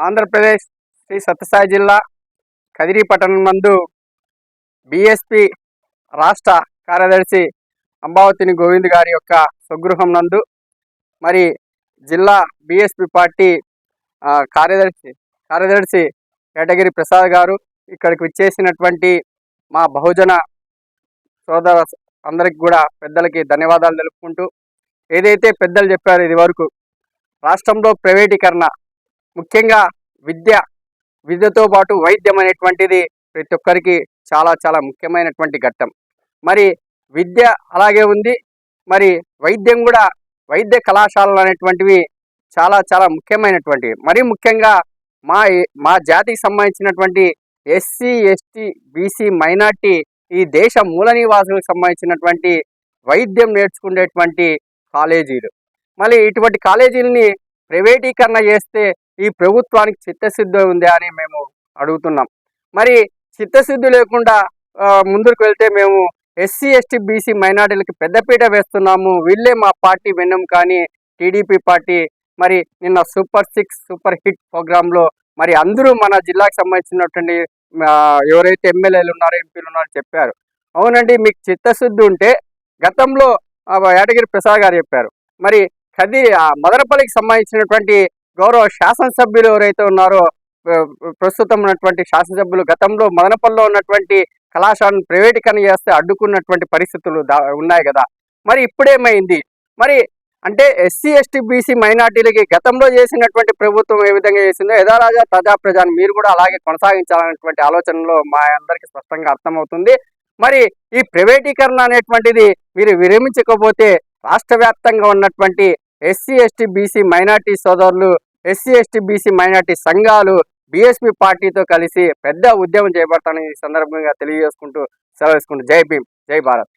ఆంధ్రప్రదేశ్ శ్రీ సత్యసాయి జిల్లా కదిరి పట్టణం నందు బిఎస్పి రాష్ట్ర కార్యదర్శి అంబావతిని గోవింద్ గారి యొక్క స్వగృహం నందు మరి జిల్లా బిఎస్పి పార్టీ కార్యదర్శి కార్యదర్శి కేటగిరి ప్రసాద్ గారు ఇక్కడికి విచ్చేసినటువంటి మా బహుజన సోదర అందరికి కూడా పెద్దలకి ధన్యవాదాలు తెలుపుకుంటూ ఏదైతే పెద్దలు చెప్పారో ఇది వరకు రాష్ట్రంలో ప్రైవేటీకరణ ముఖ్యంగా విద్య విద్యతో పాటు వైద్యం అనేటువంటిది ప్రతి ఒక్కరికి చాలా చాలా ముఖ్యమైనటువంటి ఘట్టం. మరి విద్య అలాగే ఉంది. మరి వైద్యం కూడా వైద్య కళాశాలలు అనేటువంటివి చాలా చాలా ముఖ్యమైనటువంటివి. మరీ ముఖ్యంగా మా మా జాతికి సంబంధించినటువంటి ఎస్సీ ఎస్టీ బీసీ మైనార్టీ ఈ దేశ మూల నివాసులకు సంబంధించినటువంటి వైద్యం నేర్చుకునేటువంటి కాలేజీలు. మళ్ళీ ఇటువంటి కాలేజీలని ప్రైవేటీకరణ చేస్తే ఈ ప్రభుత్వానికి చిత్తశుద్ధి ఉందా అని మేము అడుగుతున్నాం. మరి చిత్తశుద్ధి లేకుండా ముందుకు వెళ్తే మేము ఎస్సీ ఎస్టీ బీసీ మైనార్టీలకి పెద్దపీట వేస్తున్నాము. వీళ్ళే మా పార్టీ విన్నాం కానీ టీడీపీ పార్టీ. మరి నిన్న సూపర్ సిక్స్ సూపర్ హిట్ ప్రోగ్రాంలో మరి అందరూ మన జిల్లాకు సంబంధించినటువంటి ఎవరైతే ఎమ్మెల్యేలు ఉన్నారో ఎంపీలు ఉన్నారో చెప్పారు. అవునండి మీకు చిత్తశుద్ధి ఉంటే గతంలో ఆ, యాదగిరి ప్రసాద్ గారు చెప్పారు. మరి కది ఆ, మదనపల్లికి సంబంధించినటువంటి గౌరవ శాసనసభ్యులు ఎవరైతే ఉన్నారో ప్రస్తుతం ఉన్నటువంటి శాసనసభ్యులు గతంలో మదనపల్లిలో ఉన్నటువంటి కళాశాలను ప్రైవేటీకరణ చేస్తే అడ్డుకున్నటువంటి పరిస్థితులు దా- ఉన్నాయి కదా. మరి ఇప్పుడేమైంది? మరి అంటే ఎస్సీ ఎస్టీ బీసీ మైనార్టీలకి గతంలో చేసినటువంటి ప్రభుత్వం ఏ విధంగా చేసిందో యథారాజా ప్రజా ప్రజాని మీరు కూడా అలాగే కొనసాగించాలనేటువంటి ఆలోచనలో మా అందరికీ స్పష్టంగా అర్థమవుతుంది. మరి ఈ ప్రైవేటీకరణ అనేటువంటిది మీరు విరమించకపోతే రాష్ట్ర వ్యాప్తంగా ఉన్నటువంటి ఎస్సీ ఎస్టీ బీసీ మైనార్టీ సోదరులు ఎస్సీ ఎస్టీ బీసీ మైనార్టీ సంఘాలు బీఎస్పీ పార్టీతో కలిసి పెద్ద ఉద్యమం చేపడతానని ఈ సందర్భంగా తెలియజేసుకుంటూ సెలవు జై భీమ్ జై భారత్.